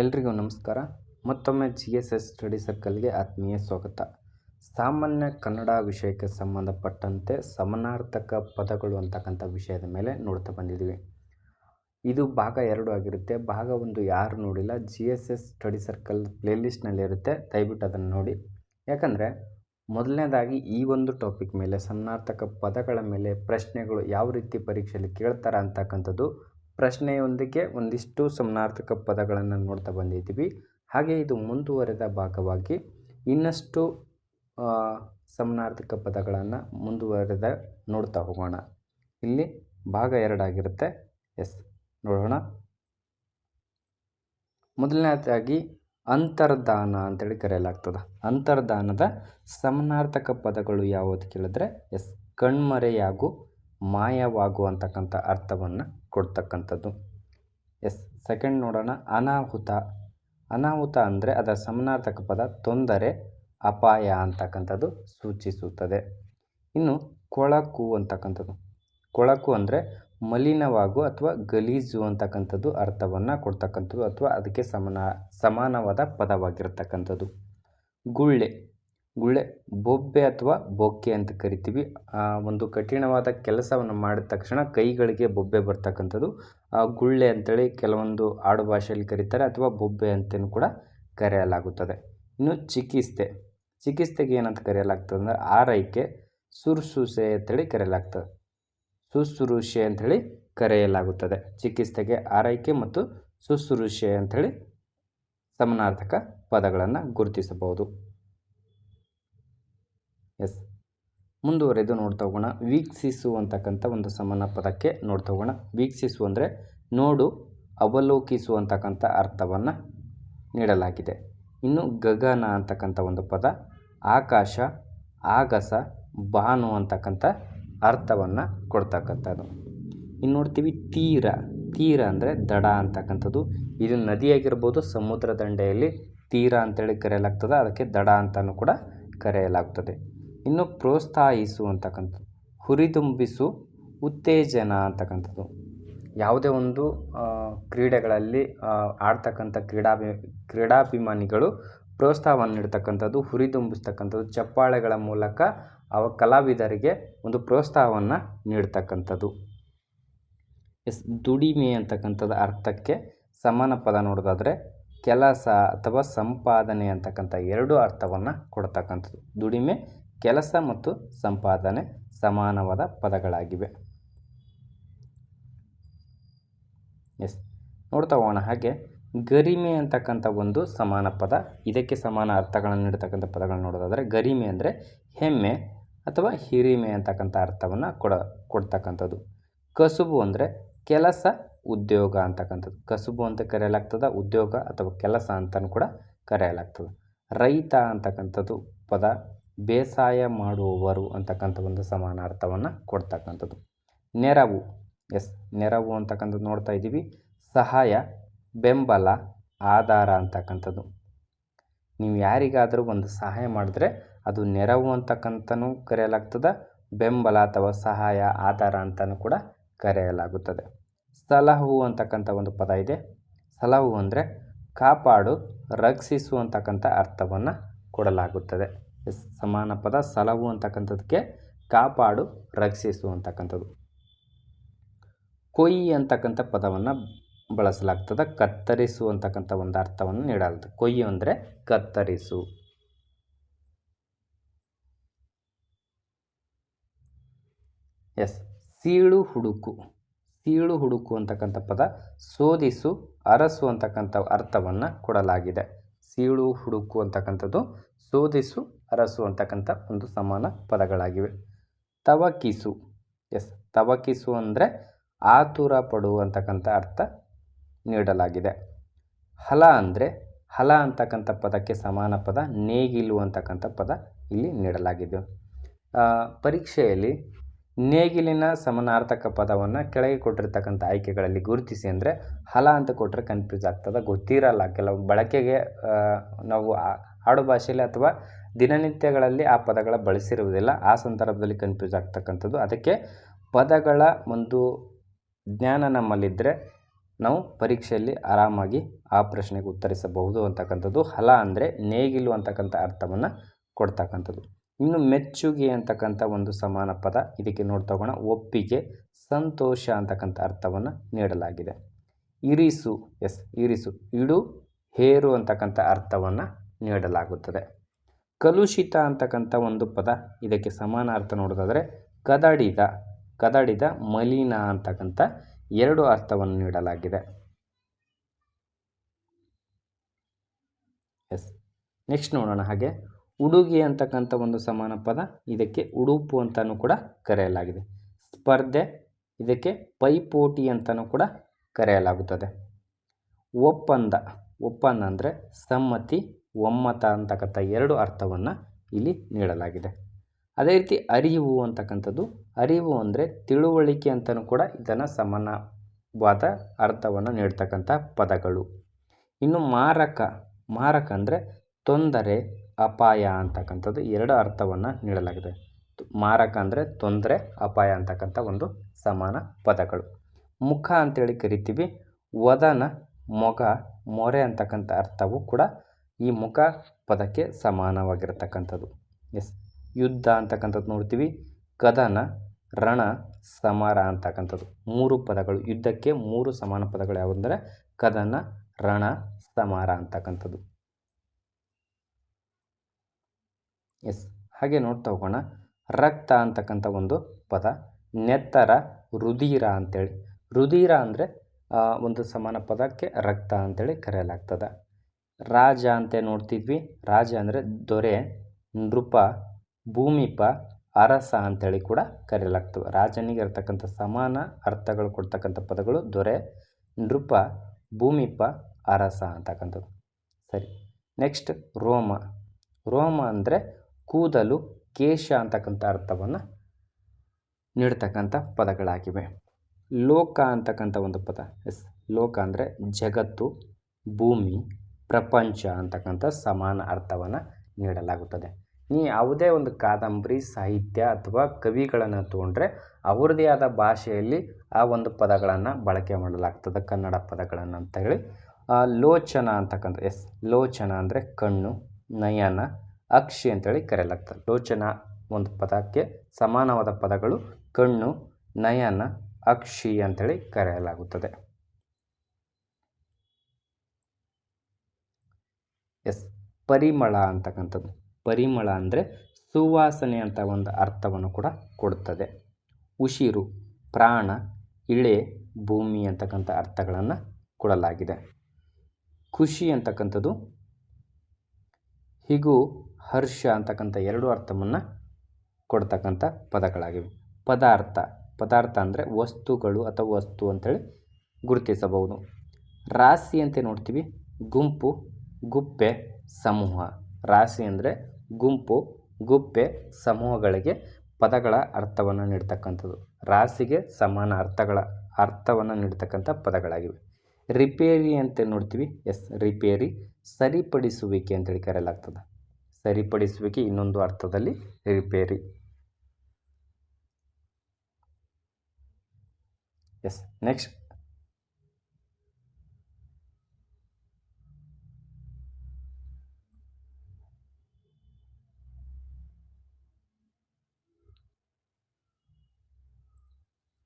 ಎಲ್ರಿಗೂ ನಮಸ್ಕಾರ. ಮತ್ತೊಮ್ಮೆ ಜಿ ಎಸ್ ಎಸ್ ಸ್ಟಡಿ ಸರ್ಕಲ್ಗೆ ಆತ್ಮೀಯ ಸ್ವಾಗತ. ಸಾಮಾನ್ಯ ಕನ್ನಡ ವಿಷಯಕ್ಕೆ ಸಂಬಂಧಪಟ್ಟಂತೆ ಸಮನಾರ್ಥಕ ಪದಗಳು ಅಂತಕ್ಕಂಥ ವಿಷಯದ ಮೇಲೆ ನೋಡ್ತಾ ಬಂದಿದ್ದೀವಿ. ಇದು ಭಾಗ ಎರಡು ಆಗಿರುತ್ತೆ. ಭಾಗ ಒಂದು ಯಾರು ನೋಡಿಲ್ಲ. G S S study circle ಪ್ಲೇಲಿಸ್ಟ್ನಲ್ಲಿರುತ್ತೆ ದಯವಿಟ್ಟು ಅದನ್ನು ನೋಡಿ. ಯಾಕಂದರೆ ಮೊದಲನೇದಾಗಿ ಈ ಒಂದು ಟಾಪಿಕ್ ಮೇಲೆ ಸಮನಾರ್ಥಕ ಪದಗಳ ಮೇಲೆ ಪ್ರಶ್ನೆಗಳು ಯಾವ ರೀತಿ ಪರೀಕ್ಷೆಯಲ್ಲಿ ಕೇಳ್ತಾರೆ ಅಂತಕ್ಕಂಥದ್ದು ಪ್ರಶ್ನೆಯೊಂದಿಗೆ ಒಂದಿಷ್ಟು ಸಮನಾರ್ಥಕ ಪದಗಳನ್ನು ನೋಡ್ತಾ ಬಂದಿದ್ದೀವಿ. ಹಾಗೆ ಇದು ಮುಂದುವರೆದ ಭಾಗವಾಗಿ ಇನ್ನಷ್ಟು ಸಮನಾರ್ಥಕ ಪದಗಳನ್ನು ಮುಂದುವರೆದ ನೋಡ್ತಾ ಹೋಗೋಣ. ಇಲ್ಲಿ ಭಾಗ ಎರಡಾಗಿರುತ್ತೆ ಎಸ್, ನೋಡೋಣ. ಮೊದಲನೇದಾಗಿ ಅಂತರ್ಧಾನ ಅಂತೇಳಿ ಕರೆಯಲಾಗ್ತದೆ. ಅಂತರ್ದಾನದ ಸಮನಾರ್ಥಕ ಪದಗಳು ಯಾವುದು ಕೇಳಿದ್ರೆ ಎಸ್, ಕಣ್ಮರೆಯಾಗು, ಮಾಯವಾಗು ಅಂತಕ್ಕಂಥ ಅರ್ಥವನ್ನು ಕೊಡ್ತಕ್ಕಂಥದ್ದು. ಎಸ್ ಸೆಕೆಂಡ್ ನೋಡೋಣ. ಅನಾಹುತ. ಅನಾಹುತ ಅಂದರೆ ಅದರ ಸಮನಾರ್ಥಕ ಪದ ತೊಂದರೆ, ಅಪಾಯ ಅಂತಕ್ಕಂಥದ್ದು ಸೂಚಿಸುತ್ತದೆ. ಇನ್ನು ಕೊಳಕು ಅಂತಕ್ಕಂಥದ್ದು. ಕೊಳಕು ಅಂದರೆ ಮಲಿನವಾಗು ಅಥವಾ ಗಲೀಜು ಅಂತಕ್ಕಂಥದ್ದು ಅರ್ಥವನ್ನು ಕೊಡ್ತಕ್ಕಂಥದ್ದು ಅಥವಾ ಅದಕ್ಕೆ ಸಮಾನ, ಸಮಾನವಾದ ಪದವಾಗಿರ್ತಕ್ಕಂಥದ್ದು. ಗುಳ್ಳೆ. ಗುಳ್ಳೆ ಬೊಬ್ಬೆ ಅಥವಾ ಬೊಕ್ಕೆ ಅಂತ ಕರಿತೀವಿ. ಒಂದು ಕಠಿಣವಾದ ಕೆಲಸವನ್ನು ಮಾಡಿದ ತಕ್ಷಣ ಕೈಗಳಿಗೆ ಬೊಬ್ಬೆ ಬರ್ತಕ್ಕಂಥದ್ದು. ಆ ಗುಳ್ಳೆ ಅಂತೇಳಿ ಕೆಲವೊಂದು ಆಡು ಭಾಷೆಯಲ್ಲಿ ಕರೀತಾರೆ ಅಥವಾ ಬೊಬ್ಬೆ ಅಂತಲೂ ಕೂಡ ಕರೆಯಲಾಗುತ್ತದೆ. ಇನ್ನು ಚಿಕಿತ್ಸೆ ಚಿಕಿತ್ಸೆಗೆ ಏನಂತ ಕರೆಯಲಾಗ್ತದೆ ಅಂದರೆ ಆರೈಕೆ, ಸುರ್ಸುಸೆ ಅಂತೇಳಿ ಕರೆಯಲಾಗ್ತದೆ. ಶುಶ್ರೂಷೆ ಅಂಥೇಳಿ ಕರೆಯಲಾಗುತ್ತದೆ. ಚಿಕಿತ್ಸೆಗೆ ಆರೈಕೆ ಮತ್ತು ಶುಶ್ರೂಷೆ ಅಂಥೇಳಿ ಸಮನಾರ್ಥಕ ಪದಗಳನ್ನು ಗುರುತಿಸಬಹುದು. ಎಸ್. ಮುಂದುವರೆದು ನೋಡ್ತಾ ಹೋಗೋಣ. ವೀಕ್ಷಿಸು ಅಂತಕ್ಕಂಥ ಒಂದು ಸಮಾನ ಪದಕ್ಕೆ ನೋಡ್ತಾ ಹೋಗೋಣ. ವೀಕ್ಷಿಸು ಅಂದರೆ ನೋಡು, ಅವಲೋಕಿಸು ಅಂತಕ್ಕಂಥ ಅರ್ಥವನ್ನು ನೀಡಲಾಗಿದೆ. ಇನ್ನು ಗಗನ ಅಂತಕ್ಕಂಥ ಒಂದು ಪದ, ಆಕಾಶ, ಆಗಸ, ಬಾನು ಅಂತಕ್ಕಂಥ ಅರ್ಥವನ್ನು ಕೊಡ್ತಕ್ಕಂಥದ್ದು. ಇನ್ನು ನೋಡ್ತೀವಿ ತೀರ. ತೀರ ಅಂದರೆ ದಡ ಅಂತಕ್ಕಂಥದ್ದು. ಇದು ನದಿಯಾಗಿರ್ಬೋದು, ಸಮುದ್ರ ದಂಡೆಯಲ್ಲಿ ತೀರ ಅಂತೇಳಿ ಕರೆಯಲಾಗ್ತದೆ. ಅದಕ್ಕೆ ದಡ ಅಂತಲೂ ಕೂಡ ಕರೆಯಲಾಗ್ತದೆ. ಇನ್ನು ಪ್ರೋತ್ಸಾಹಿಸು ಅಂತಕ್ಕಂಥದ್ದು, ಹುರಿದುಂಬಿಸು, ಉತ್ತೇಜನ ಅಂತಕ್ಕಂಥದ್ದು. ಯಾವುದೇ ಒಂದು ಕ್ರೀಡೆಗಳಲ್ಲಿ ಆಡ್ತಕ್ಕಂಥ ಕ್ರೀಡಾಭಿ ಕ್ರೀಡಾಭಿಮಾನಿಗಳು ಪ್ರೋತ್ಸಾಹವನ್ನು ನೀಡ್ತಕ್ಕಂಥದ್ದು ಹುರಿದುಂಬಿಸ್ತಕ್ಕಂಥದ್ದು, ಚಪ್ಪಾಳೆಗಳ ಮೂಲಕ ಅವ ಕಲಾವಿದರಿಗೆ ಒಂದು ಪ್ರೋತ್ಸಾಹವನ್ನು ನೀಡ್ತಕ್ಕಂಥದ್ದು. ಎಸ್, ದುಡಿಮೆ ಅಂತಕ್ಕಂಥದ್ದು ಅರ್ಥಕ್ಕೆ ಸಮಾನ ಪದ ನೋಡೋದಾದರೆ ಕೆಲಸ ಅಥವಾ ಸಂಪಾದನೆ ಅಂತಕ್ಕಂಥ ಎರಡು ಅರ್ಥವನ್ನು ಕೊಡ್ತಕ್ಕಂಥದ್ದು. ದುಡಿಮೆ ಕೆಲಸ ಮತ್ತು ಸಂಪಾದನೆ ಸಮಾನವಾದ ಪದಗಳಾಗಿವೆ. ಎಸ್. ನೋಡ್ತಾ ಹೋಗೋಣ ಹಾಗೆ. ಗರಿಮೆ ಅಂತಕ್ಕಂಥ ಒಂದು ಸಮಾನ ಪದ. ಇದಕ್ಕೆ ಸಮಾನ ಅರ್ಥಗಳನ್ನು ನೀಡ್ತಕ್ಕಂಥ ಪದಗಳನ್ನು ನೋಡೋದಾದರೆ ಗರಿಮೆ ಅಂದರೆ ಹೆಮ್ಮೆ ಅಥವಾ ಹಿರಿಮೆ ಅಂತಕ್ಕಂಥ ಅರ್ಥವನ್ನು ಕೊಡ, ಕೊಡ್ತಕ್ಕಂಥದ್ದು. ಕಸುಬು ಅಂದರೆ ಕೆಲಸ, ಉದ್ಯೋಗ ಅಂತಕ್ಕಂಥದ್ದು. ಕಸುಬು ಅಂತ ಕರೆಯಲಾಗ್ತದೆ, ಉದ್ಯೋಗ ಅಥವಾ ಕೆಲಸ ಅಂತಲೂ ಕೂಡ ಕರೆಯಲಾಗ್ತದೆ. ರೈತ ಅಂತಕ್ಕಂಥದ್ದು ಪದ. ಬೇಸಾಯ ಮಾಡುವವರು ಅಂತಕ್ಕಂಥ ಒಂದು ಸಮಾನ ಅರ್ಥವನ್ನು ಕೊಡ್ತಕ್ಕಂಥದ್ದು. ನೆರವು, ಎಸ್, ನೆರವು ಅಂತಕ್ಕಂಥದ್ದು ನೋಡ್ತಾ ಇದ್ದೀವಿ. ಸಹಾಯ, ಬೆಂಬಲ, ಆಧಾರ ಅಂತಕ್ಕಂಥದ್ದು. ನೀವು ಯಾರಿಗಾದರೂ ಒಂದು ಸಹಾಯ ಮಾಡಿದ್ರೆ ಅದು ನೆರವು ಅಂತಕ್ಕಂಥನೂ ಕರೆಯಲಾಗ್ತದೆ, ಬೆಂಬಲ ಅಥವಾ ಸಹಾಯ, ಆಧಾರ ಅಂತಲೂ ಕೂಡ ಕರೆಯಲಾಗುತ್ತದೆ. ಸಲಹು ಅಂತಕ್ಕಂಥ ಒಂದು ಪದ ಇದೆ. ಸಲಹು ಅಂದರೆ ಕಾಪಾಡು, ರಕ್ಷಿಸು ಅಂತಕ್ಕಂಥ ಅರ್ಥವನ್ನು ಕೊಡಲಾಗುತ್ತದೆ. ಎಸ್, ಸಮಾನ ಪದ ಸಲವು ಅಂತಕ್ಕಂಥದ್ದಕ್ಕೆ ಕಾಪಾಡು, ರಕ್ಷಿಸು ಅಂತಕ್ಕಂಥದ್ದು. ಕೊಯ್ಯಿ ಅಂತಕ್ಕಂಥ ಪದವನ್ನು ಬಳಸಲಾಗ್ತದೆ. ಕತ್ತರಿಸು ಅಂತಕ್ಕಂಥ ಒಂದು ಅರ್ಥವನ್ನು ನೀಡಲಾಗ್ತದೆ. ಕೊಯ್ಯು ಅಂದರೆ ಕತ್ತರಿಸು. ಎಸ್, ಸೀಳು ಹುಡುಕು. ಸೀಳು ಹುಡುಕು ಅಂತಕ್ಕಂಥ ಪದ ಶೋಧಿಸು ಅರಸು ಅಂತಕ್ಕಂಥ ಅರ್ಥವನ್ನು ಕೊಡಲಾಗಿದೆ. ಸೀಳು, ಹುಡುಕು ಅಂತಕ್ಕಂಥದ್ದು, ಸೋದಿಸು, ಅರಸು ಅಂತಕ್ಕಂಥ ಒಂದು ಸಮಾನ ಪದಗಳಾಗಿವೆ. ತವಕಿಸು, ಎಸ್, ತವಕಿಸು ಅಂದರೆ ಆತುರ ಪಡು ಅಂತಕ್ಕಂಥ ಅರ್ಥ ನೀಡಲಾಗಿದೆ. ಹಲ ಅಂದರೆ ಹಲ ಅಂತಕ್ಕಂಥ ಪದಕ್ಕೆ ಸಮಾನ ಪದ, ನೇಗಿಲು ಅಂತಕ್ಕಂಥ ಪದ ಇಲ್ಲಿ ನೀಡಲಾಗಿದೆ. ಪರೀಕ್ಷೆಯಲ್ಲಿ ನೇಗಿಲಿನ ಸಮನಾರ್ಥಕ ಪದವನ್ನು ಕೆಳಗೆ ಕೊಟ್ಟಿರ್ತಕ್ಕಂಥ ಆಯ್ಕೆಗಳಲ್ಲಿ ಗುರುತಿಸಿ ಅಂದರೆ ಹಲ ಅಂತ ಕೊಟ್ಟರೆ ಕನ್ಫ್ಯೂಸ್ ಆಗ್ತದೆ, ಗೊತ್ತಿರಲ್ಲ. ಕೆಲವು ಬಳಕೆಗೆ ನಾವು ಆಡುಭಾಷೆಯಲ್ಲಿ ಆಡು ಭಾಷೆಯಲ್ಲಿ ಅಥವಾ ದಿನನಿತ್ಯಗಳಲ್ಲಿ ಆ ಪದಗಳ ಬಳಸಿರುವುದಿಲ್ಲ. ಆ ಸಂದರ್ಭದಲ್ಲಿ ಕನ್ಫ್ಯೂಸ್ ಆಗ್ತಕ್ಕಂಥದ್ದು. ಅದಕ್ಕೆ ಪದಗಳ ಒಂದು ಜ್ಞಾನ ನಮ್ಮಲ್ಲಿದ್ದರೆ ನಾವು ಪರೀಕ್ಷೆಯಲ್ಲಿ ಆರಾಮಾಗಿ ಆ ಪ್ರಶ್ನೆಗೆ ಉತ್ತರಿಸಬಹುದು ಅಂತಕ್ಕಂಥದ್ದು. ಹಲ ಅಂದರೆ ನೇಗಿಲು ಅಂತಕ್ಕಂಥ ಅರ್ಥವನ್ನು ಕೊಡ್ತಕ್ಕಂಥದ್ದು. ಇನ್ನು ಮೆಚ್ಚುಗೆ ಅಂತಕ್ಕಂಥ ಒಂದು ಸಮಾನ ಪದ ಇದಕ್ಕೆ ನೋಡ್ತಾ ಹೋಗೋಣ. ಒಪ್ಪಿಗೆ, ಸಂತೋಷ ಅಂತಕ್ಕಂಥ ಅರ್ಥವನ್ನು ನೀಡಲಾಗಿದೆ. ಇರಿಸು, ಎಸ್, ಇರಿಸು, ಇಡು, ಹೇರು ಅಂತಕ್ಕಂಥ ಅರ್ಥವನ್ನು ನೀಡಲಾಗುತ್ತದೆ. ಕಲುಷಿತ ಅಂತಕ್ಕಂಥ ಒಂದು ಪದ ಇದಕ್ಕೆ ಸಮಾನ ಅರ್ಥ ನೋಡೋದಾದರೆ ಕದಡಿದ ಕದಡಿದ ಮಲಿನ ಅಂತಕ್ಕಂಥ ಎರಡು ಅರ್ಥವನ್ನು ನೀಡಲಾಗಿದೆ. ಎಸ್, ನೆಕ್ಸ್ಟ್ ನೋಡೋಣ ಹಾಗೆ. ಉಡುಗೆ ಅಂತಕ್ಕಂಥ ಒಂದು ಸಮಾನ ಪದ, ಇದಕ್ಕೆ ಉಡುಪು ಅಂತಲೂ ಕೂಡ ಕರೆಯಲಾಗಿದೆ. ಸ್ಪರ್ಧೆ, ಇದಕ್ಕೆ ಪೈಪೋಟಿ ಅಂತಲೂ ಕೂಡ ಕರೆಯಲಾಗುತ್ತದೆ. ಒಪ್ಪಂದ ಒಪ್ಪಂದ ಅಂದರೆ ಸಮ್ಮತಿ, ಒಮ್ಮತ ಅಂತಕ್ಕಂಥ ಎರಡು ಅರ್ಥವನ್ನು ಇಲ್ಲಿ ನೀಡಲಾಗಿದೆ. ಅದೇ ರೀತಿ ಅರಿವು ಅಂತಕ್ಕಂಥದ್ದು, ಅರಿವು ಅಂದರೆ ತಿಳುವಳಿಕೆ ಅಂತಲೂ ಕೂಡ ಇದನ್ನು ಸಮಾನವಾದ ಅರ್ಥವನ್ನು ನೀಡ್ತಕ್ಕಂಥ ಪದಗಳು. ಇನ್ನು ಮಾರಕ ಮಾರಕ ಅಂದರೆ ತೊಂದರೆ ಅಪಾಯ ಅಂತಕ್ಕಂಥದ್ದು ಎರಡು ಅರ್ಥವನ್ನು ನೀಡಲಾಗಿದೆ. ಮಾರಕ ಅಂದರೆ ತೊಂದರೆ, ಅಪಾಯ ಅಂತಕ್ಕಂಥ ಒಂದು ಸಮಾನ ಪದಗಳು. ಮುಖ ಅಂತೇಳಿ ಕರಿತೀವಿ, ವದನ, ಮೊಗ, ಮೊರೆ ಅಂತಕ್ಕಂಥ ಅರ್ಥವು ಕೂಡ ಈ ಮುಖ ಪದಕ್ಕೆ ಸಮಾನವಾಗಿರತಕ್ಕಂಥದ್ದು. ಎಸ್, ಯುದ್ಧ ಅಂತಕ್ಕಂಥದ್ದು ನೋಡ್ತೀವಿ ಕದನ ರಣ, ಸಮರ ಅಂತಕ್ಕಂಥದ್ದು. ಮೂರು ಪದಗಳು, ಯುದ್ಧಕ್ಕೆ ಮೂರು ಸಮಾನ ಪದಗಳು ಯಾವುದಂದರೆ ಕದನ ರಣ, ಸಮರ ಅಂತಕ್ಕಂಥದ್ದು. ಎಸ್. ಹಾಗೆ ನೋಡ್ತಾ ಹೋಗೋಣ. ರಕ್ತ ಅಂತಕ್ಕಂಥ ಒಂದು ಪದ. ನೆತ್ತರ, ರುಧಿರ ಅಂತೇಳಿ. ರುಧಿರ ಅಂದರೆ ಒಂದು ಸಮಾನ ಪದಕ್ಕೆ ರಕ್ತ ಅಂತೇಳಿ ಕರೆಯಲಾಗ್ತದೆ. ರಾಜ ಅಂತ ನೋಡ್ತಿದ್ವಿ. ರಾಜ ಅಂದರೆ ದೊರೆ, ನೃಪ, ಭೂಮಿಪ, ಅರಸ ಅಂತೇಳಿ ಕೂಡ ಕರೆಯಲಾಗ್ತವೆ ರಾಜನಿಗೆ ಇರ್ತಕ್ಕಂಥ ಸಮಾನ ಅರ್ಥಗಳು ಕೊಡ್ತಕ್ಕಂಥ ಪದಗಳು ದೊರೆ, ನೃಪ, ಭೂಮಿಪ, ಅರಸ ಅಂತಕ್ಕಂಥದ್ದು. ಸರಿ. ನೆಕ್ಸ್ಟ್ ರೋಮ. ರೋಮ ಅಂದರೆ ಕೂದಲು ಕೇಶ ಅಂತಕ್ಕಂಥ ಅರ್ಥವನ್ನು ನೀಡ್ತಕ್ಕಂಥ ಪದಗಳಾಗಿವೆ. ಲೋಕ ಅಂತಕ್ಕಂಥ ಒಂದು ಪದ. ಎಸ್, ಲೋಕ ಅಂದರೆ ಜಗತ್ತು, ಭೂಮಿ, ಪ್ರಪಂಚ ಅಂತಕ್ಕಂಥ ಸಮಾನ ಅರ್ಥವನ್ನು ನೀಡಲಾಗುತ್ತದೆ. ನೀ ಯಾವುದೇ ಒಂದು ಕಾದಂಬರಿ, ಸಾಹಿತ್ಯ ಅಥವಾ ಕವಿಗಳನ್ನು ತೊಗೊಂಡ್ರೆ ಅವ್ರದ್ದೇ ಆದ ಭಾಷೆಯಲ್ಲಿ ಆ ಒಂದು ಪದಗಳನ್ನು ಬಳಕೆ ಮಾಡಲಾಗ್ತದೆ. ಕನ್ನಡ ಪದಗಳನ್ನು ಅಂತ ಹೇಳಿ. ಲೋಚನ ಅಂತಕ್ಕಂಥ, ಎಸ್, ಲೋಚನ ಅಂದರೆ ಕಣ್ಣು, ನಯನ ಅಕ್ಷಿ ಅಂತೇಳಿ ಕರೆಯಲಾಗ್ತದೆ. ಲೋಚನ ಒಂದು ಪದಕ್ಕೆ ಸಮಾನವಾದ ಪದಗಳು ಕಣ್ಣು, ನಯನ, ಅಕ್ಷಿ ಅಂತೇಳಿ ಕರೆಯಲಾಗುತ್ತದೆ. ಎಸ್, ಪರಿಮಳ ಅಂತಕ್ಕಂಥದ್ದು. ಪರಿಮಳ ಅಂದರೆ ಸುವಾಸನೆ ಅಂತ ಒಂದು ಅರ್ಥವನ್ನು ಕೂಡ ಕೊಡುತ್ತದೆ. ಉಸಿರು, ಪ್ರಾಣ, ಇಳೆ, ಭೂಮಿ ಅಂತಕ್ಕಂಥ ಅರ್ಥಗಳನ್ನು ಕೊಡಲಾಗಿದೆ. ಖುಷಿ ಅಂತಕ್ಕಂಥದ್ದು. ಹೀಗೂ ಹರ್ಷ ಅಂತಕ್ಕಂಥ ಎರಡು ಅರ್ಥವನ್ನು ಕೊಡ್ತಕ್ಕಂಥ ಪದಗಳಾಗಿವೆ. ಪದಾರ್ಥ ಪದಾರ್ಥ ಅಂದರೆ ವಸ್ತುಗಳು ಅಥವಾ ವಸ್ತು ಅಂತೇಳಿ ಗುರುತಿಸಬಹುದು. ರಾಶಿ ಅಂತ ನೋಡ್ತೀವಿ? ಗುಂಪು, ಗುಪ್ಪೆ, ಸಮೂಹ. ರಾಶಿ ಅಂದರೆ ಗುಂಪು, ಗುಪ್ಪೆ, ಸಮೂಹಗಳಿಗೆ ಪದಗಳ ಅರ್ಥವನ್ನು ನೀಡ್ತಕ್ಕಂಥದ್ದು. ರಾಶಿಗೆ ಸಮಾನ ಅರ್ಥಗಳ ಅರ್ಥವನ್ನು ನೀಡ್ತಕ್ಕಂಥ ಪದಗಳಾಗಿವೆ. ರಿಪೇರಿ ಅಂತ ನೋಡ್ತೀವಿ? ಎಸ್, ರಿಪೇರಿ, ಸರಿಪಡಿಸುವಿಕೆ ಅಂತೇಳಿ ಕರೆಯಲಾಗ್ತದೆ. ಸರಿಪಡಿಸುವಿಕೆ ಇನ್ನೊಂದು ಅರ್ಥದಲ್ಲಿ ರಿಪೇರಿ. S, next.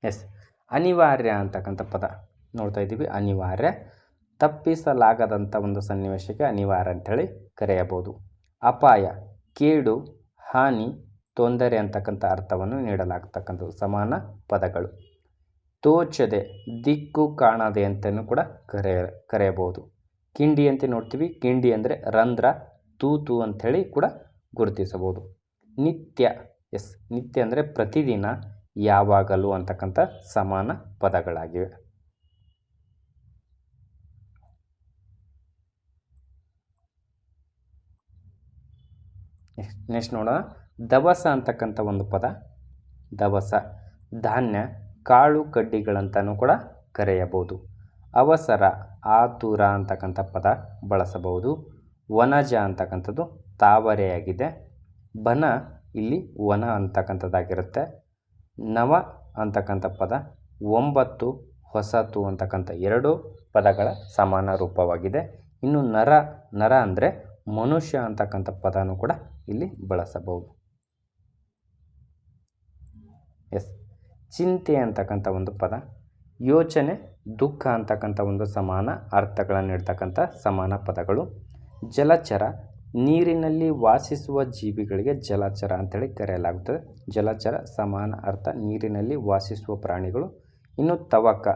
ಎಸ್, ಅನಿವಾರ್ಯ ಅಂತಕ್ಕಂಥ ಪದ. ನೋಡ್ತಾ ಇದ್ದೀವಿ, ಅನಿವಾರ್ಯ. ತಪ್ಪಿಸಲಾಗದಂಥ ಒಂದು ಸನ್ನಿವೇಶಕ್ಕೆ ಅನಿವಾರ್ಯ ಅಂಥೇಳಿ ಕರೆಯಬಹುದು ಅಪಾಯ, ಕೇಡು, ಹಾನಿ, ತೊಂದರೆ ಅಂತಕ್ಕಂಥ ಅರ್ಥವನ್ನು ನೀಡಲಾಗ್ತಕ್ಕಂಥದ್ದು ಸಮಾನ ಪದಗಳು. ತೋಚದೆ, ದಿಕ್ಕು ಕಾಣದೆ ಅಂತಲೂ ಕೂಡ ಕರೆಯ ಕರೆಯಬಹುದು. ಕಿಂಡಿ ಅಂತ ನೋಡ್ತೀವಿ. ಕಿಂಡಿ ಅಂದರೆ ರಂಧ್ರ, ತೂತು ಅಂಥೇಳಿ ಕೂಡ ಗುರುತಿಸಬಹುದು. ನಿತ್ಯ, ಎಸ್, ನಿತ್ಯ ಅಂದರೆ ಪ್ರತಿದಿನ, ಯಾವಾಗಲೂ ಅಂತಕ್ಕಂಥ ಸಮಾನ ಪದಗಳಾಗಿವೆ. ನೆಕ್ಸ್ಟ್ ನೋಡೋಣ. ದವಸ ಅಂತಕ್ಕಂಥ ಒಂದು ಪದ. ದವಸ, ಧಾನ್ಯ, ಕಾಳು ಕಡ್ಡಿಗಳಂತಲೂ ಕೂಡ ಕರೆಯಬಹುದು. ಅವಸರ, ಆತುರ ಅಂತಕ್ಕಂಥ ಪದ ಬಳಸಬಹುದು. ವನಜ ಅಂತಕ್ಕಂಥದ್ದು ತಾವರೆಯಾಗಿದೆ. ಬನ ಇಲ್ಲಿ ವನ ಅಂತಕ್ಕಂಥದ್ದಾಗಿರುತ್ತೆ. ನವ ಅಂತಕ್ಕಂಥ ಪದ ಒಂಬತ್ತು, ಹೊಸತು ಅಂತಕ್ಕಂಥ ಎರಡು ಪದಗಳ ಸಮಾನ ರೂಪವಾಗಿದೆ. ಇನ್ನು ನರ ನರ ಅಂದರೆ ಮನುಷ್ಯ ಅಂತಕ್ಕಂಥ ಪದನೂ ಕೂಡ ಇಲ್ಲಿ ಬಳಸಬಹುದು. ಎಸ್ ಚಿಂತೆ ಅಂತಕ್ಕಂಥ ಒಂದು ಪದ, ಯೋಚನೆ, ದುಃಖ ಅಂತಕ್ಕಂಥ ಒಂದು ಸಮಾನ ಅರ್ಥಗಳನ್ನು ನೀಡ್ತಕ್ಕಂಥ ಸಮಾನ ಪದಗಳು. ಜಲಚರ, ನೀರಿನಲ್ಲಿ ವಾಸಿಸುವ ಜೀವಿಗಳಿಗೆ ಜಲಚರ ಅಂತೇಳಿ ಕರೆಯಲಾಗುತ್ತದೆ. ಜಲಚರ, ಸಮಾನ ಅರ್ಥ, ನೀರಿನಲ್ಲಿ ವಾಸಿಸುವ ಪ್ರಾಣಿಗಳು. ಇನ್ನು ತವಕ,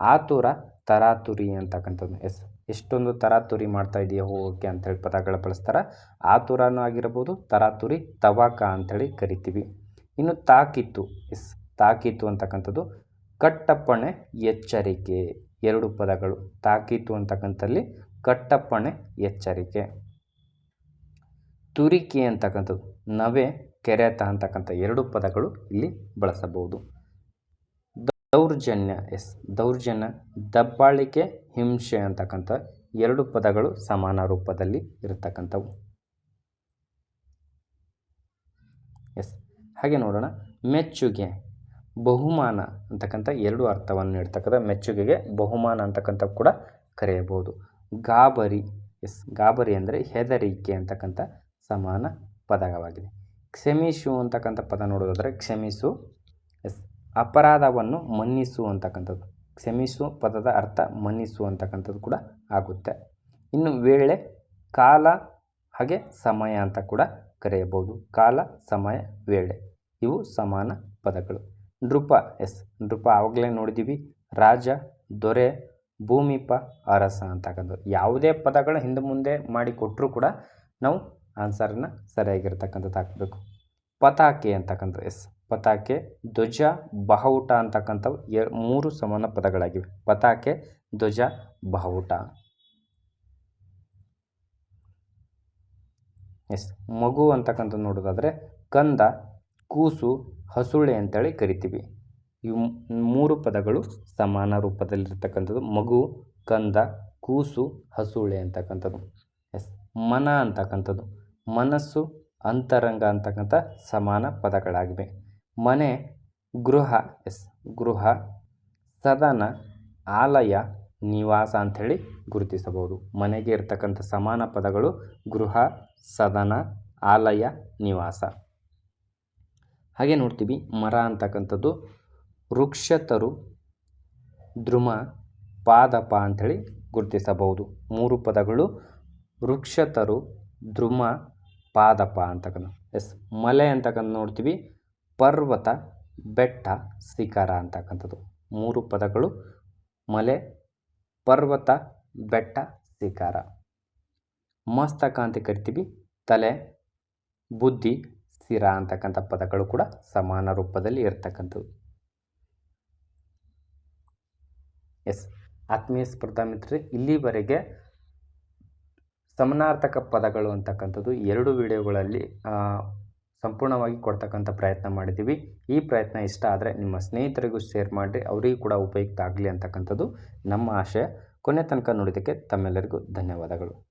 ಆತುರ, ತರಾತುರಿ ಅಂತಕ್ಕಂಥದ್ದು. ಎಸ್ ಎಷ್ಟೊಂದು ತರಾತುರಿ ಮಾಡ್ತಾ ಇದೆಯಾ ಹೋಗೋಕ್ಕೆ ಅಂಥೇಳಿ ಪದಗಳ ಬಳಸ್ತಾರೆ. ಆತುರನೂ ಆಗಿರ್ಬೋದು, ತರಾತುರಿ, ತವಾಕ ಅಂಥೇಳಿ ಕರಿತೀವಿ. ಇನ್ನು ತಾಕಿತ್ತು ಎಸ್ ತಾಕಿತ್ತು ಅಂತಕ್ಕಂಥದ್ದು ಕಟ್ಟಪ್ಪಣೆ ಎಚ್ಚರಿಕೆ, ಎರಡು ಪದಗಳು. ತಾಕೀತು ಅಂತಕ್ಕಂಥಲ್ಲಿ ಕಟ್ಟಪ್ಪಣೆ ಎಚ್ಚರಿಕೆ. ತುರಿಕೆ ಅಂತಕ್ಕಂಥದ್ದು ನವೆ, ಕೆರೆತ ಅಂತಕ್ಕಂಥ ಎರಡು ಪದಗಳು ಇಲ್ಲಿ ಬಳಸಬಹುದು. ದೌರ್ಜನ್ಯ ಎಸ್, ದೌರ್ಜನ್ಯ, ದಬ್ಬಾಳಿಕೆ, ಹಿಂಸೆ ಅಂತಕ್ಕಂಥ ಎರಡು ಪದಗಳು ಸಮಾನ ರೂಪದಲ್ಲಿ ಇರತಕ್ಕಂಥವು. ಎಸ್, ಹಾಗೆ ನೋಡೋಣ. ಮೆಚ್ಚುಗೆ, ಬಹುಮಾನ ಅಂತಕ್ಕಂಥ ಎರಡು ಅರ್ಥವನ್ನು ನೀಡ್ತಕ್ಕಂಥ ಮೆಚ್ಚುಗೆಗೆ ಬಹುಮಾನ ಅಂತಕ್ಕಂಥ ಕೂಡ ಕರೆಯಬಹುದು. ಗಾಬರಿ, ಎಸ್, ಗಾಬರಿ ಅಂದರೆ ಹೆದರಿಕೆ ಅಂತಕ್ಕಂಥ ಸಮಾನ ಪದವಾಗಿದೆ. ಕ್ಷಮಿಸು ಅಂತಕ್ಕಂಥ ಪದ ನೋಡೋದಾದರೆ ಕ್ಷಮಿಸು ಅಪರಾಧವನ್ನು ಮನ್ನಿಸು ಅಂತಕ್ಕಂಥದ್ದು. ಕ್ಷಮಿಸು ಪದದ ಅರ್ಥ ಮನ್ನಿಸು ಅಂತಕ್ಕಂಥದ್ದು ಕೂಡ ಆಗುತ್ತೆ. ಇನ್ನು ವೇಳೆ ಕಾಲ, ಹಾಗೆ ಸಮಯ ಅಂತ ಕೂಡ ಕರೆಯಬಹುದು. ಕಾಲ, ಸಮಯ, ವೇಳೆ ಇವು ಸಮಾನ ಪದಗಳು. ನೃಪ ಎಸ್. ನೃಪ ಆವಾಗಲೇ ನೋಡಿದ್ದೀವಿ ರಾಜ, ದೊರೆ, ಭೂಮಿಪ, ಅರಸ ಅಂತಕ್ಕಂಥದ್ದು. ಯಾವುದೇ ಪದಗಳ ಹಿಂದೆ ಮುಂದೆ ಮಾಡಿ ಕೊಟ್ಟರೂ ಕೂಡ ನಾವು ಆನ್ಸರನ್ನು ಸರಿಯಾಗಿರ್ತಕ್ಕಂಥದ್ದು ಹಾಕಬೇಕು. ಪತಾಕೆ ಅಂತಕ್ಕಂಥದ್ದು ಎಸ್. ಪತಾಕೆ, ಧ್ವಜ, ಬಾಹುಟ ಅಂತಕ್ಕಂಥವು ಮೂರು ಸಮಾನ ಪದಗಳಾಗಿವೆ. ಪತಾಕೆ, ಧ್ವಜ, ಬಾಹುಟ. ಎಸ್, ಮಗು ಅಂತಕ್ಕಂಥದ್ದು ನೋಡೋದಾದರೆ ಕಂದ, ಕೂಸು, ಹಸುಳೆ ಅಂತೇಳಿ ಕರಿತೀವಿ. ಇವು ಮೂರು ಪದಗಳು ಸಮಾನ ರೂಪದಲ್ಲಿರ್ತಕ್ಕಂಥದ್ದು. ಮಗು, ಕಂದ, ಕೂಸು, ಹಸುಳೆ ಅಂತಕ್ಕಂಥದ್ದು. ಎಸ್, ಮನ ಅಂತಕ್ಕಂಥದ್ದು. ಮನಸ್ಸು ಅಂತರಂಗ ಅಂತಕ್ಕಂಥ ಸಮಾನ ಪದಗಳಾಗಿವೆ. ಮನೆ, ಗೃಹ, ಎಸ್, ಗೃಹ, ಸದನ, ಆಲಯ, ನಿವಾಸ ಅಂಥೇಳಿ ಗುರುತಿಸಬಹುದು. ಮನೆಗೆ ಇರ್ತಕ್ಕಂಥ ಸಮಾನ ಪದಗಳು ಗೃಹ, ಸದನ, ಆಲಯ, ನಿವಾಸ. ಹಾಗೆ ನೋಡ್ತೀವಿ, ಮರ ಅಂತಕ್ಕಂಥದ್ದು ವೃಕ್ಷತರು, ದ್ರುಮ, ಪಾದಪ ಅಂಥೇಳಿ ಗುರುತಿಸಬಹುದು. ಮೂರು ಪದಗಳು ವೃಕ್ಷತರು, ದ್ರುಮ, ಪಾದಪ ಅಂತಕ್ಕಂಥ ಎಸ್, ಮಲೆ ಅಂತಕ್ಕಂಥ ನೋಡ್ತೀವಿ. ಪರ್ವತ, ಬೆಟ್ಟ, ಶಿಖರ ಅಂತಕ್ಕಂಥದ್ದು. ಮೂರು ಪದಗಳು. ಮಲೆ, ಪರ್ವತ, ಬೆಟ್ಟ, ಶಿಖರ. ಮಸ್ತಕ ಅಂತ ಕರಿತೀವಿ. ತಲೆ, ಬುದ್ಧಿ ಸ್ಥಿರ ಅಂತಕ್ಕಂಥ ಪದಗಳು ಕೂಡ ಸಮಾನ ರೂಪದಲ್ಲಿ ಇರ್ತಕ್ಕಂಥವು ಎಸ್. ಆತ್ಮೀಯ ಸ್ಪರ್ಧಾ ಮಿತ್ರ ಇಲ್ಲಿವರೆಗೆ ಸಮನಾರ್ಥಕ ಪದಗಳು ಅಂತಕ್ಕಂಥದ್ದು ಎರಡು ವಿಡಿಯೋಗಳಲ್ಲಿ ಸಂಪೂರ್ಣವಾಗಿ ಕೊಡ್ತಕ್ಕಂಥ ಪ್ರಯತ್ನ ಮಾಡಿದ್ದೀವಿ. ಈ ಪ್ರಯತ್ನ ಇಷ್ಟ ಆದರೆ ನಿಮ್ಮ ಸ್ನೇಹಿತರಿಗೂ ಶೇರ್ ಮಾಡಿರಿ. ಅವರಿಗೂ ಕೂಡ ಉಪಯುಕ್ತ ಆಗಲಿ ಅಂತಕ್ಕಂಥದ್ದು ನಮ್ಮ ಆಶಯ. ಕೊನೆ ತನಕ ನೋಡಿದ್ದಕ್ಕೆ ತಮ್ಮೆಲ್ಲರಿಗೂ ಧನ್ಯವಾದಗಳು.